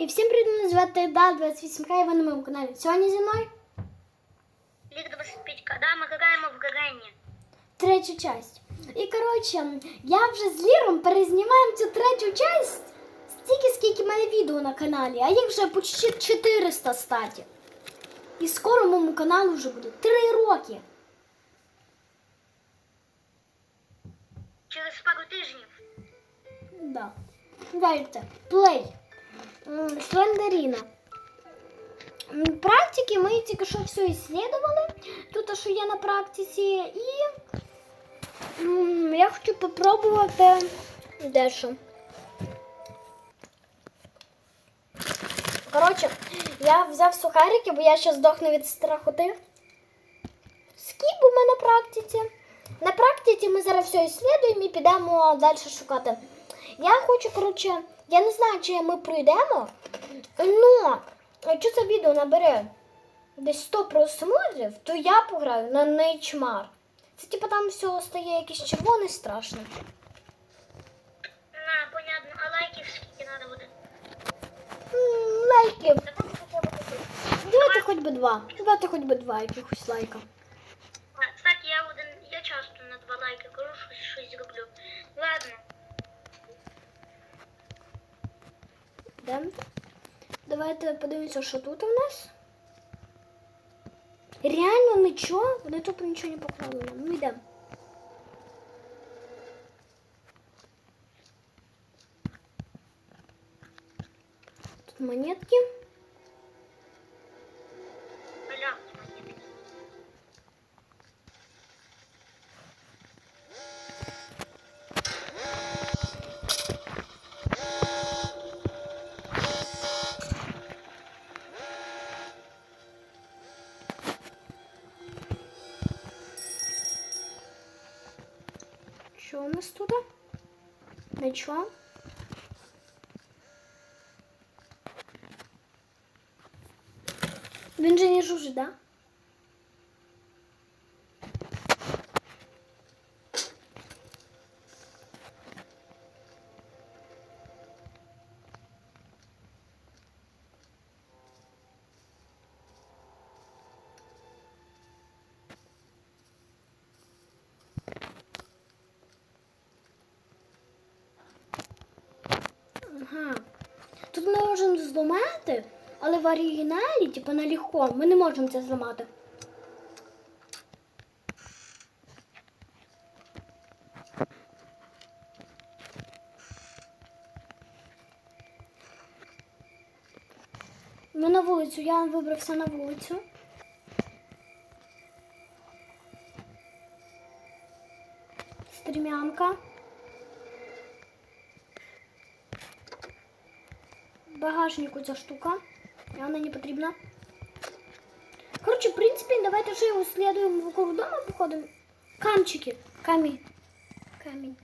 І всім привіт, мене звати Да 28 к і ви на моєму каналі. Сьогодні зі мною Лига 25 Да, мы граємо в Гарені. третя часть. І коротше, я вже з Ліром перезнімаємо цю третю часть стільки, скільки в мене відео на каналі, а їх вже почти 400 статі. І скоро моєму каналу вже буде 3 роки. Через пару тижнів. Да. Дайте. Плей. М, Практики ми тільки що все исследовали. Тут що є на практиці. І я хочу попробувати дещо. Коротше, я взяв сухарики, бо я ще здохну від страхоти. Скіп у мене на практиці. На практиці ми зараз все исследуємо і підемо далі шукати. Я хочу, коротше, я не знаю, чи ми пройдемо, але якщо це відео набере десь 100 просмотрів, то я пограю на Нейчмар. Це типу там все стає якийсь червоний страшно. На, понятно. А лайків скільки треба буде? Лайків. Давайте хоч би два. Давайте хоч би два якихось лайка. Кстати, я один, я часто на два лайки кажу, щось, зроблю. Ладно. Йдемо. Давайте подивимося, що тут у нас. Реально нічого, вони тупо нічого не поклали. Ну йдемо. Тут монетки. Що у нас тут? Нічого. Він же не жужить, да? Ага. Тут ми можемо зламати, але в оригіналі, типу на легко, ми не можемо це зламати. Ми на вулицю, я вибрався на вулицю. Стрімянка. Багажнику ця штука. І вона не потрібна. Коротше, в принципі, давайте вже його слідуємо вокруг дома, походимо. Камчики. Камінь. Камінь.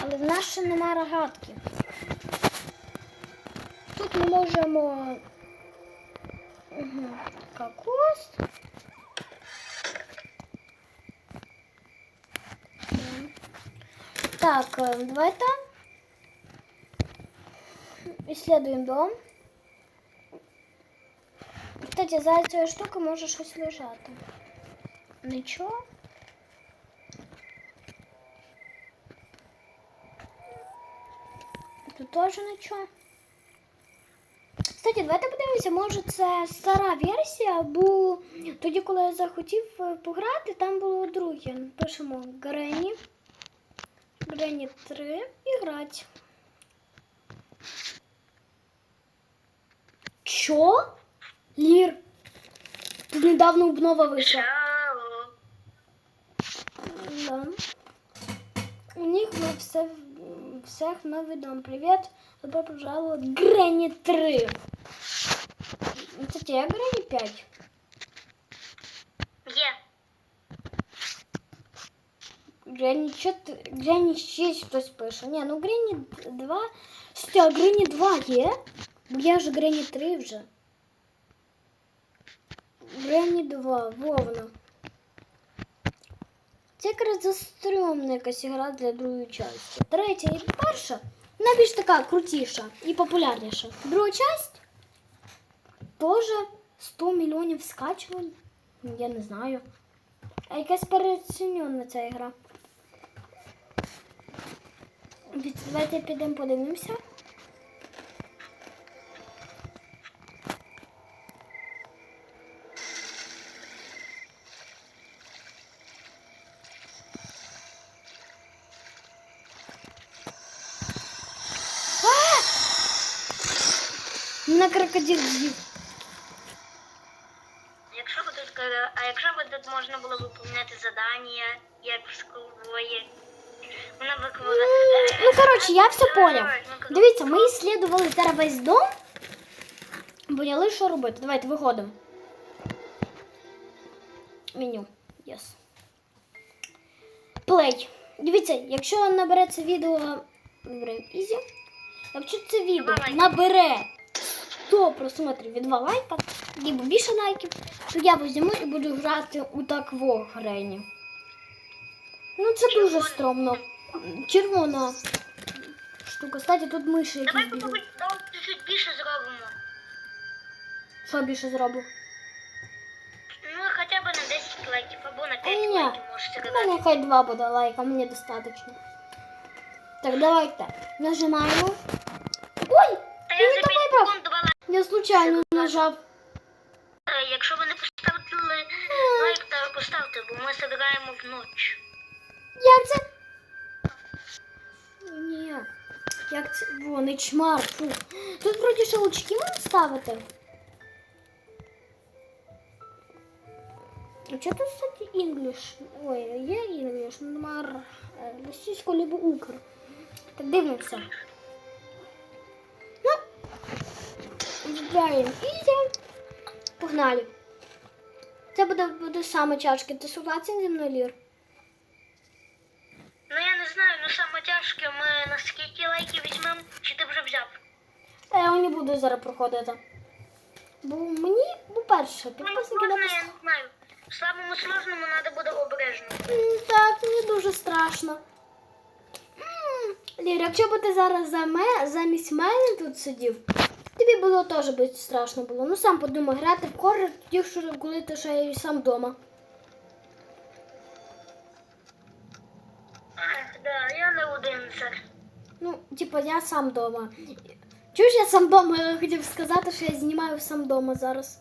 Але в нас ще нема рогатки. Тут ми можемо. Угу. Кокос. Так, э, давайте исследуем дом. Кстати, за цією штукою може щось лежати. Нічого. Тут теж нічого. Кстати, давайте подивимося, може це стара версія, або тоді, коли я захотів е, пограти, там було друге. Пишемо Грені. Грені 3 і грати. Чо? Лір. Тут недавно обнова вийшла. Чао. Да. У них на все, всех новый дом. Привет, добро пожаловать. Гренни 3. Кстати, я Гренни 5. Гренни 4, Гренни 6 хтось пише. Ні, ну Гренни 2. Слухайте, а Гренни 2 є? Бо я ж Гренни 3 вже. Гренни 2, вовна. Це якраз застрьомна якась гра для другої частини. Третя і перша, вона більш така крутіша і популярніша. Друга часть теж 100 мільйонів скачувань. Я не знаю. А якась переоцінена ця гра. Давайте підемо подивимося. На крокодил з'їв. Якщо б тут, е, а якщо б тут можна було виповняти задання, як в виконала. Ну, коротше, я все поняв. Дивіться, ми ісследували зараз весь дом. Поняли, що робити. Давайте виходимо. Меню. Yes. Play. Дивіться, якщо набереться відео. Easy. Якщо це відео набере 100 просмотрів і 2 лайка, або більше лайків, то я візьму і буду грати у так в грені. Ну, це дуже Червона. стрьомно. Червона штука. Кстати, тут миші якісь Давай бігають. попробуй там чуть більше зробимо. Що більше зроблю? Ну, хоча б на 10 лайків або на 5 Ні. лайків можете Ну, сказати. нехай два буде лайка, мені достатньо. Так, давайте. Нажимаємо. Ой! Та Ти я не за давай 5 прав. секунд два лайки. Я случайно нажав. Е, Якщо ви не поставили лайк, то поставте, бо ми забираємо вночі. Як це? Ні. Як це? Вон, і чмар. Фу. Тут вроді шелучки можна ставити. А що тут, кстати, English? Ой, є ну, нема е, либо укр. Так дивимося. Ну, вибираємо easy. Погнали. Це буде, буде саме тяжке. Ти согласен зі мною, Лір? Ну я не знаю, ну саме тяжке ми на скільки лайків візьмемо, чи ти вже взяв? Та я не буду зараз проходити. Бо мені, по-перше, Ну, підписники можна, я не знаю. В самому сложному треба буде обережно. «М, Так, мені дуже страшно. М, Лір, якщо б ти зараз за ме, замість мене тут сидів, тобі було теж би страшно було. Ну сам подумай, грати в тоді, що коли ти ще й сам вдома. Да, я не один. Ну, типа, я сам дома. Чуєш, я сам дома я хотів сказати, що я знімаю сам дома зараз.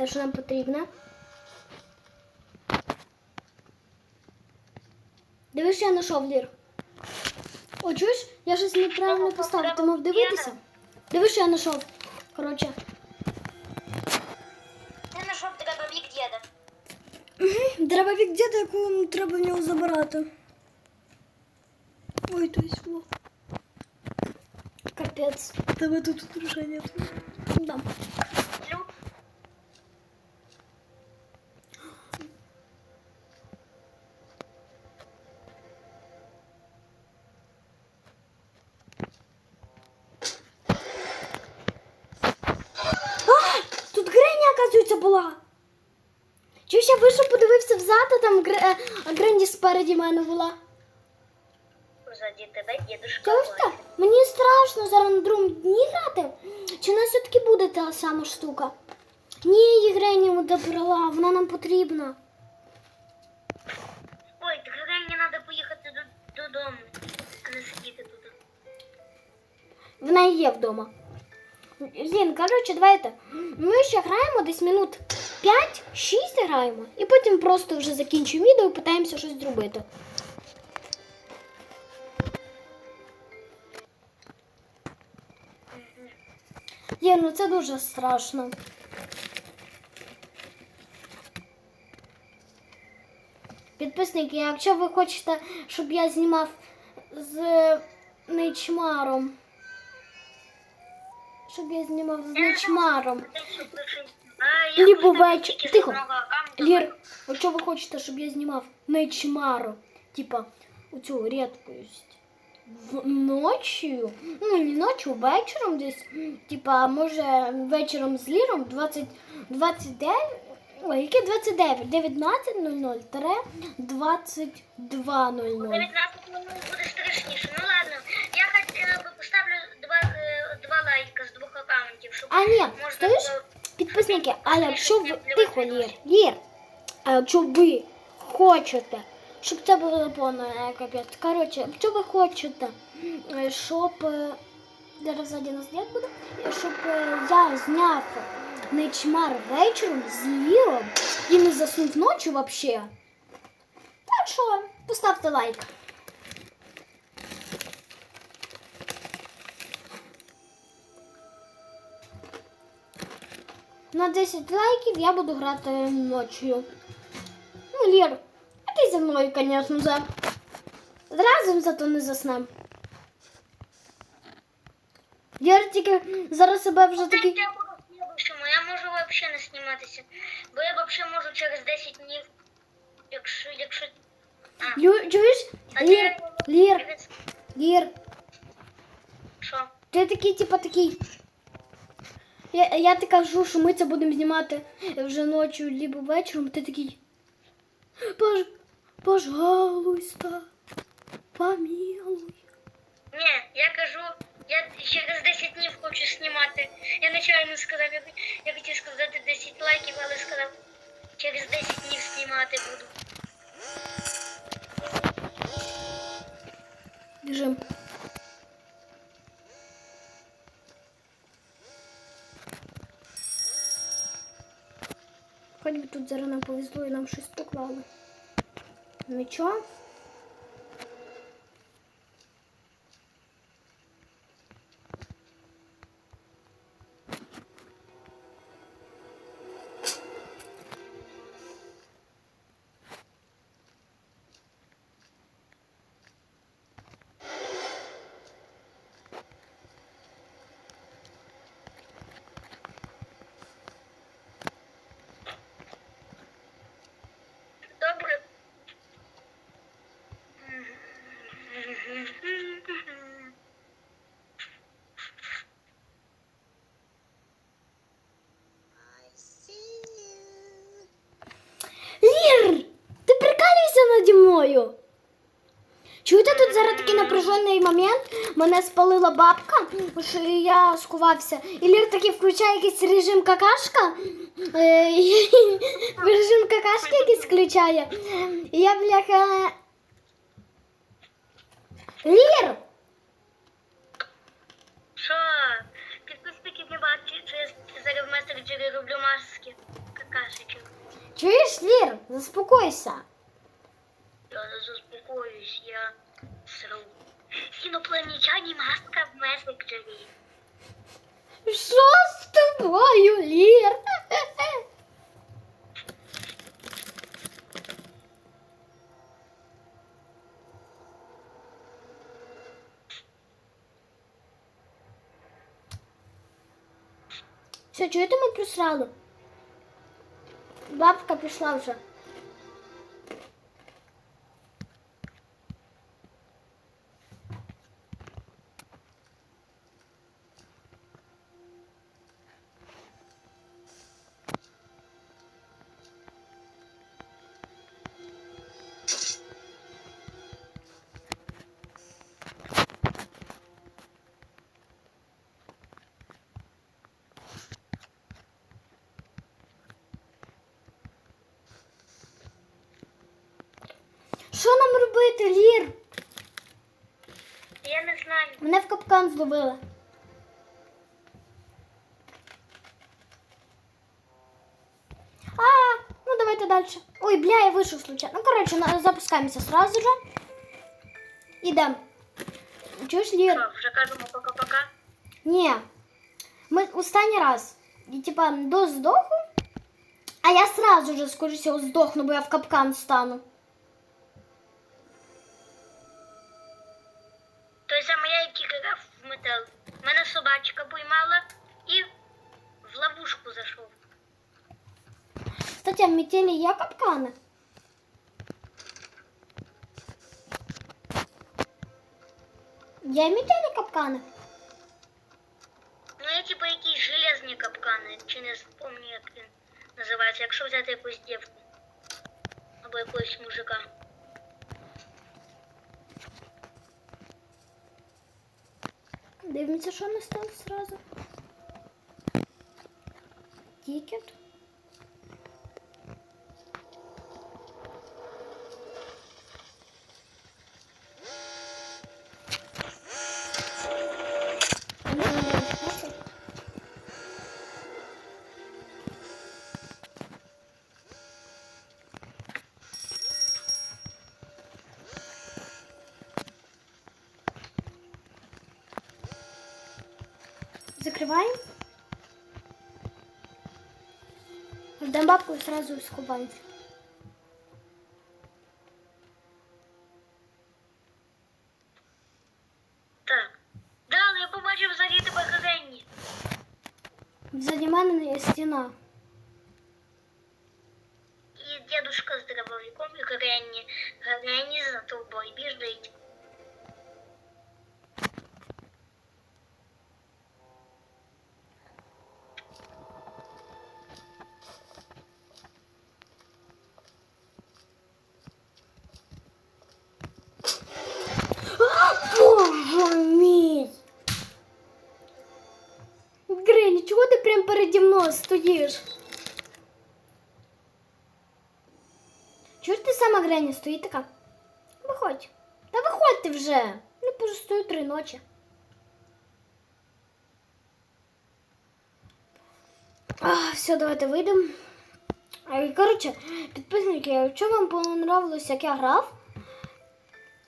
Те, що нам потрібно. Дивись, що я знайшов лір. О, чуєш? Я щось неправильно поставив. Ти мав дивитися? Дивись, що я знайшов. Коротше. Ти знайшов тебе вік діда. Дробовик діда, яку треба в нього забирати. Ой, то есть во. Капець. Тебе тут уже нет. Да. Е, а Гренді спереді мене була. Позаді тебе дідушка. Так? Мені страшно зараз на другому дні грати. Чи у нас все-таки буде та сама штука? Ні, її Грені добрала, вона нам потрібна. Ой, так мені треба поїхати до- додому, а не сидіти тут. Вона і є вдома. Лін, коротше, давайте. Ми ще граємо десь минут 5-6 граємо, і потім просто вже закінчуємо відео і питаємося щось зробити. Є, ну це дуже страшно. Підписники, якщо ви хочете, щоб я знімав з нечмаром. Щоб я знімав з нечмаром. А, Лібо я веч- тільки з тихо. Лір, а що ви хочете, щоб я знімав нечмару? Типа, оцю рідкость. Ночью, ну не ночью, вечором десь, типа, може вечором з ліром 20, 29, ой, яке 29, 19.00 тире 22.00. 19 минут буде страшніше. Ну ладно, я хотіла поставлю два, е, два лайка з двох аккаунтів, щоб А ні, можна було... Підписники, а якщо ви тихо, Лір, Лір, а якщо ви хочете, щоб це було повно е, капець. Коротше, якщо ви хочете, е, щоб е, зараз ззаді нас дід буде, щоб я зняв нечмар вечором з Ліром і не заснув ночі взагалі. Так що поставте лайк. На 10 лайків я буду грати ночью. Ну, Лір, а ти зі мною, звісно, за. Разом зато не заснем. Лір тільки зараз себе вже Так такий. я можу взагалі не зніматися. Бо я взагалі можу через 10 днів, якщо... якщо... А, Лю, чуєш? а Лір, Лір, Лір, Що? ти такий, типа, такий. Я, я ти кажу, що ми це будемо знімати вже ночі, либо вечором. Ти такий. Пож, пожалуйста, помилуй. Ні, я кажу, я через 10 днів хочу знімати. Я нечайно сказав, я, я хотів сказати 10 лайків, але сказав, через 10 днів знімати буду. Біжим. Хоч би тут зараз нам повезло і нам щось поклали. Нічого. Добре. Лір! Ти прикалюєшся наді мною? Чуєте, тут зараз такий напряжений момент. Мене спалила бабка, що я сховався. І Лір такий включає якийсь режим какашка. Е, режим какашки якийсь включає. І я, бляха. Лір! Що? Підписники не бачать, що я зараз в месенджері роблю маски какашечок. Чуєш, Лір? Заспокойся. Я не заспокоюсь, я сру. Інопланетяні маска в месенджері. Що з тобою, Лір? Все, чуєте, ми просрали? Бабка пішла вже. Що нам робити, Лір? Я не знаю. Мене в капкан зловили. А, ну давайте дальше. Ой, бля, я вышел случайно. Ну, короче, на- запускаемся сразу же. Идем. Чуешь, Лир? Що, вже кажемо пока-пока? Не. Мы останній раз. І типа до здоху. А я сразу же, скоріше всього, здохну, бо я в капкан стану. саме я і кидав в метал. Мене собачка поймала і в ловушку зайшов. Кстати, а в метелі є капкани? Є в метелі капкани? Ну, я типу якісь железні капкани, чи не пам'ятаю, як він називається, якщо взяти якусь дівку. Або якогось мужика. Дивимося, що не стало сразу. Тікет. Закрываем. Ждем бабку и сразу сховаемся. Стоїш? Чого ж ти сама Грені стоїть така? Виходь. Та виходь ти вже. Ну, постою три ночі. А, все, давайте вийдемо. Коротше, підписники, якщо вам понравилось, як я грав,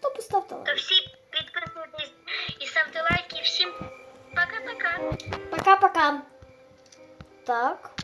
то поставте лайк. То всі підписуйтесь і ставте лайки. Всім пока-пока. Пока-пока. Так.